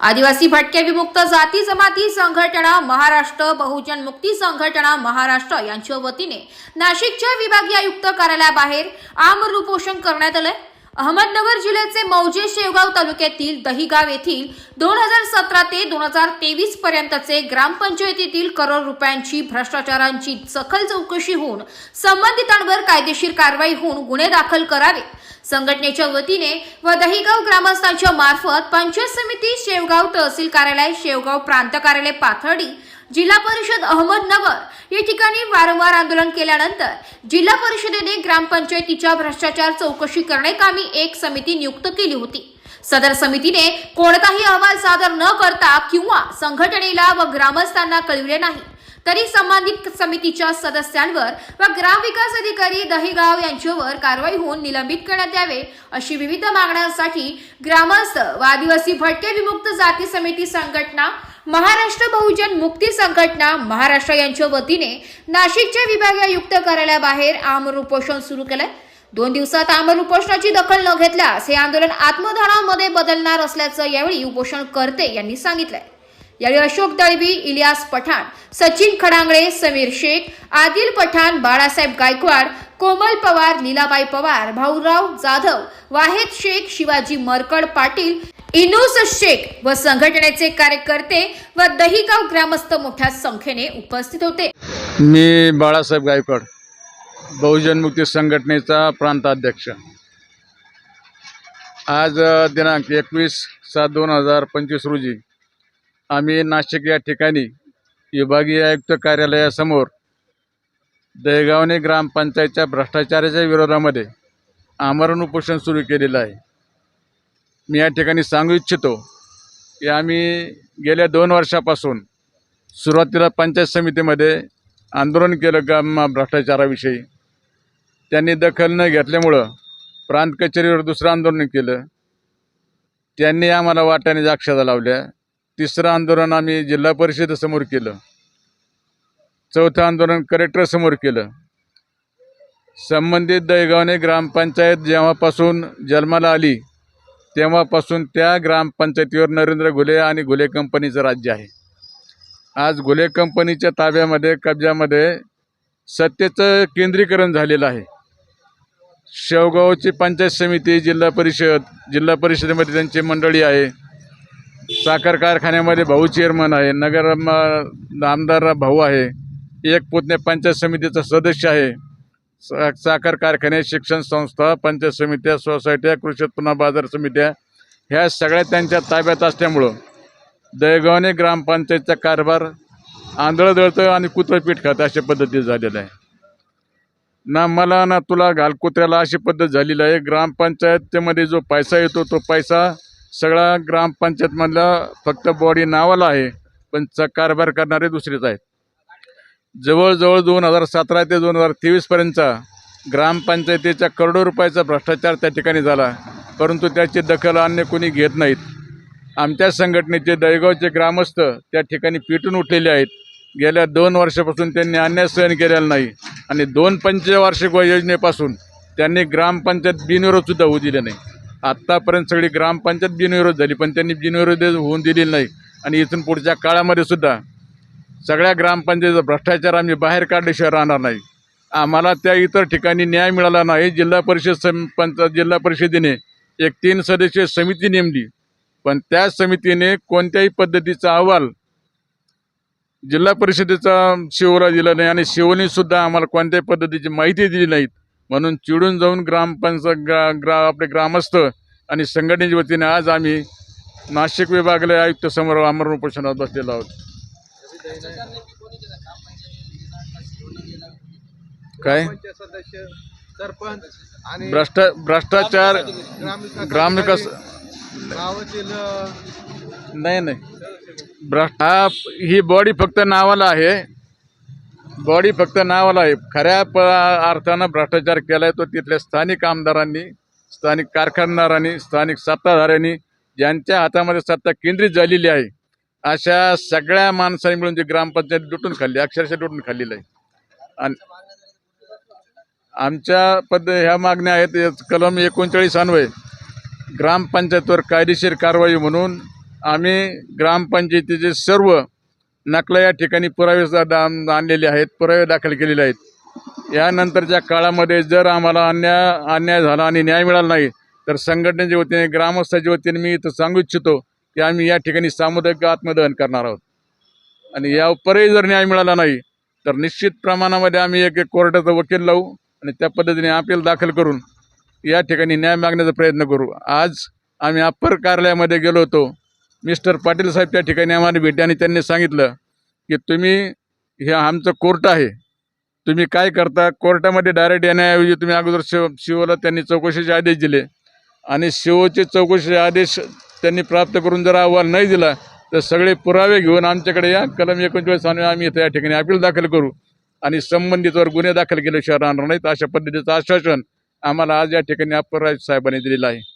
आदिवासी भटके विमुक्त जाती जमाती संघटना महाराष्ट्र बहुजन मुक्ती संघटना महाराष्ट्र यांच्या वतीने नाशिकच्या विभागीय आयुक्त कार्यालयाबाहेर आमरण करण्यात आलंय. अहमदनगर जिल्ह्याचे मौजे शेवगाव तालुक्यातील दहिगाव येथील दोन हजार सतरा ते दोन हजार तेवीस पर्यंतचे ग्रामपंचायतीतील करोड रुपयांची भ्रष्टाचारांची सखल चौकशी होऊन संबंधितांवर कायदेशीर कारवाई होऊन गुन्हे दाखल करावे. संघटनेच्या वतीने व दहिगाव ग्रामस्थांच्या मार्फत पंचायत समिती शेवगाव तहसील कार्यालय शेवगाव प्रांत कार्यालय पाथर्डी जिल्हा परिषद अहमदनगर. या ठिकाणी वारंवार आंदोलन केल्यानंतर जिल्हा परिषदेने ग्रामपंचायतीच्या भ्रष्टाचार चौकशी करण्याकामी एक समिती नियुक्त केली होती. सदर समितीने कोणताही अहवाल सादर न करता किंवा संघटनेला व ग्रामस्थांना कळविले नाही. तरी संबंधित समितीच्या सदस्यांवर व ग्रामविकास अधिकारी दहिगाव यांच्यावर कारवाई होऊन निलंबित करण्यात यावे अशी विविध मागण्यांसाठी ग्रामस्थ व आदिवासी भटके विमुक्त जाती समिती संघटना महाराष्ट्र बहुजन मुक्ती संघटना महाराष्ट्र यांच्या वतीने नाशिकच्या विभागीय आयुक्त कार्यालयाबाहेर आमर उपोषण सुरू केलंय. दोन दिवसात आमर उपोषणाची दखल न घेतल्यास हे आंदोलन आत्मधारामध्ये बदलणार असल्याचं यावेळी उपोषण करते यांनी सांगितलंय. यावेळी अशोक दळवी इलियास पठाण सचिन खडांगळे समीर शेख आदिल पठाण बाळासाहेब गायकवाड कोमल पवार लीलाबाई पवार भाऊराव जाधव वाहेद शेख शिवाजी मरकड पाटील इनोस शेख व संघटनेचे कार्यकर्ते व दहीगाव ग्रामस्थ मोठ्या संख्येने उपस्थित होते. मी बाळासाहेब गायकवाड बहुजन मुक्ती संघटनेचा प्रांताध्यक्ष. आज दिनांक एकवीस सात दोन हजार पंचवीस रोजी आम्ही नाशिक या ठिकाणी विभागीय आयुक्त कार्यालयासमोर दहेगावने ग्रामपंचायतच्या भ्रष्टाचाराच्या विरोधामध्ये आमरण उपोषण सुरू केलेलं आहे. मी या ठिकाणी सांगू इच्छितो की आम्ही गेल्या दोन वर्षापासून सुरुवातीला पंचायत समितीमध्ये आंदोलन केलं ग्राम भ्रष्टाचाराविषयी. त्यांनी दखल न घेतल्यामुळं प्रांत कचेरीवर दुसरं आंदोलन केलं. त्यांनी आम्हाला वाट्याने जाक्षता लावल्या. तिसरं आंदोलन आम्ही जिल्हा परिषदेसमोर केलं. चौथं आंदोलन कलेक्टरसमोर केलं. संबंधित दहेगावने ग्रामपंचायत जेव्हापासून जन्माला आली तेव्हापासून त्या ग्रामपंचायतीवर नरेंद्र घुले आणि घुले कंपनीचं राज्य आहे. आज घुले कंपनीच्या ताब्यामध्ये कब्जामध्ये सत्तेचं केंद्रीकरण झालेलं आहे. शेवगावची पंचायत समिती जिल्हा परिषद जिल्हा परिषदेमध्ये त्यांची मंडळी आहे. साखर कारखान्यामध्ये भाऊ चेअरमन आहे. नगर म- आमदार भाऊ आहे. एक पुतणे पंचायत समितीचा सदस्य आहे. साखर कारखाने शिक्षण संस्था पंचायत समित्या सोसायट्या कृषी उत्पन्न बाजार समित्या ह्या सगळ्या त्यांच्या ताब्यात असल्यामुळं दहेगावने ग्रामपंचायतचा कारभार आंधळं दळतं आणि कुत्रं पीठ खातं अशा पद्धती झालेलं आहे. ना मला ना तुला घालकुत्र्याला अशी पद्धत झालेली आहे. ग्रामपंचायतीमध्ये जो पैसा येतो तो पैसा सगळा ग्रामपंचायतमधला फक्त बॉडी नावाला आहे पण कारभार करणारे दुसरेच आहेत. जवळजवळ दोन हजार सतरा ते दोन हजार तेवीसपर्यंतचा ग्रामपंचायतीच्या करोडो रुपयाचा भ्रष्टाचार त्या ठिकाणी झाला. परंतु त्याची दखल अन्य कोणी घेत नाहीत. आमच्या संघटनेचे दळगावचे ग्रामस्थ त्या ठिकाणी पिटून उठलेले आहेत. गेल्या दोन वर्षापासून त्यांनी अन्याय सहन केलेला नाही आणि दोन पंचवार्षिक योजनेपासून त्यांनी ग्रामपंचायत बिनविरोधसुद्धा होऊ दिले नाही. आत्तापर्यंत सगळी ग्रामपंचायत बिनविरोध झाली पण त्यांनी बिनविरोध होऊन दिलेली नाही. आणि इथून पुढच्या काळामध्ये सुद्धा सगळ्या ग्रामपंचायतीचा भ्रष्टाचार आम्ही बाहेर काढल्याशिवाय राहणार नाही. आम्हाला त्या इतर ठिकाणी न्याय मिळाला नाही. जिल्हा परिषद सम पंच जिल्हा परिषदेने एक तीन सदस्यीय समिती नेमली. पण त्या समितीने कोणत्याही पद्धतीचा अहवाल जिल्हा परिषदेचा शिवला दिला नाही आणि शिवने सुद्धा आम्हाला कोणत्याही पद्धतीची माहिती दिली नाहीत. म्हणून चिडून जाऊन ग्रामपंचायत ग्रा ग्रा आपले ग्रामस्थ आणि संघटनेच्या वतीने आज आम्ही नाशिक विभागालय आयुक्त समोर आमरण उपोषणात बसलेलो आहोत. काय? सदस्य सरपंच आणि भ्रष्टा भ्रष्टाचार ग्रामविकास गावातील नाही नाही. भ्रष्ट हा ही बॉडी फक्त नावाला आहे. बॉडी फक्त नावाला आहे. खऱ्या प अर्थानं भ्रष्टाचार केला आहे तो तिथल्या स्थानिक आमदारांनी स्थानिक कारखानदारांनी स्थानिक सत्ताधाऱ्यांनी ज्यांच्या हातामध्ये सत्ता केंद्रित झालेली आहे. अशा सगळ्या माणसांनी मिळून जी ग्रामपंचायत लुटून खाल्ली अक्षरशः लुटून खाल्लेलं आहे. आणि आमच्या पद ह्या मागण्या आहेत कलम एकोणचाळीस अन्वय. ग्रामपंचायतवर कायदेशीर कारवाई म्हणून आम्ही ग्रामपंचायतीचे सर्व नकला या ठिकाणी पुरावे सा- आणलेले आहेत पुरावे दाखल केलेले आहेत. यानंतरच्या काळामध्ये जर आम्हाला अन्याय अन्याय झाला आणि न्याय मिळाला नाही तर संघटनेच्या वतीने ग्रामस्थाच्या वतीने मी इथं सांगू इच्छितो की आम्ही या ठिकाणी सामुदायिक आत्मदहन करणार आहोत. आणि या जर न्याय मिळाला नाही तर निश्चित प्रमाणामध्ये आम्ही एक एक कोर्टाचा वकील लावू आणि त्या पद्धतीने अपील दाखल करून या ठिकाणी न्याय मागण्याचा प्रयत्न करू. आज आम्ही अप्पर कार्यालयामध्ये गेलो होतो. मिस्टर पाटील साहेब त्या ठिकाणी आम्हाला भेटले आणि त्यांनी सांगितलं की तुम्ही हे आमचं कोर्ट आहे. तुम्ही काय करता? कोर्टामध्ये डायरेक्ट येण्याऐवजी तुम्ही अगोदर शिव शिवला त्यांनी चौकशीचे आदेश दिले. आणि शिवचे चौकशी आदेश त्यांनी प्राप्त करून जर अहवाल नाही दिला तर सगळे पुरावे घेऊन आमच्याकडे या. कलम एकोणचाळीस आणि आम्ही इथं या ठिकाणी अपील दाखल करू आणि संबंधितवर गुन्हे दाखल केल्याशिवाय राहणार नाहीत अशा पद्धतीचं आश्वासन आम्हाला आज या ठिकाणी अप्पराज साहेबांनी दिलेलं आहे.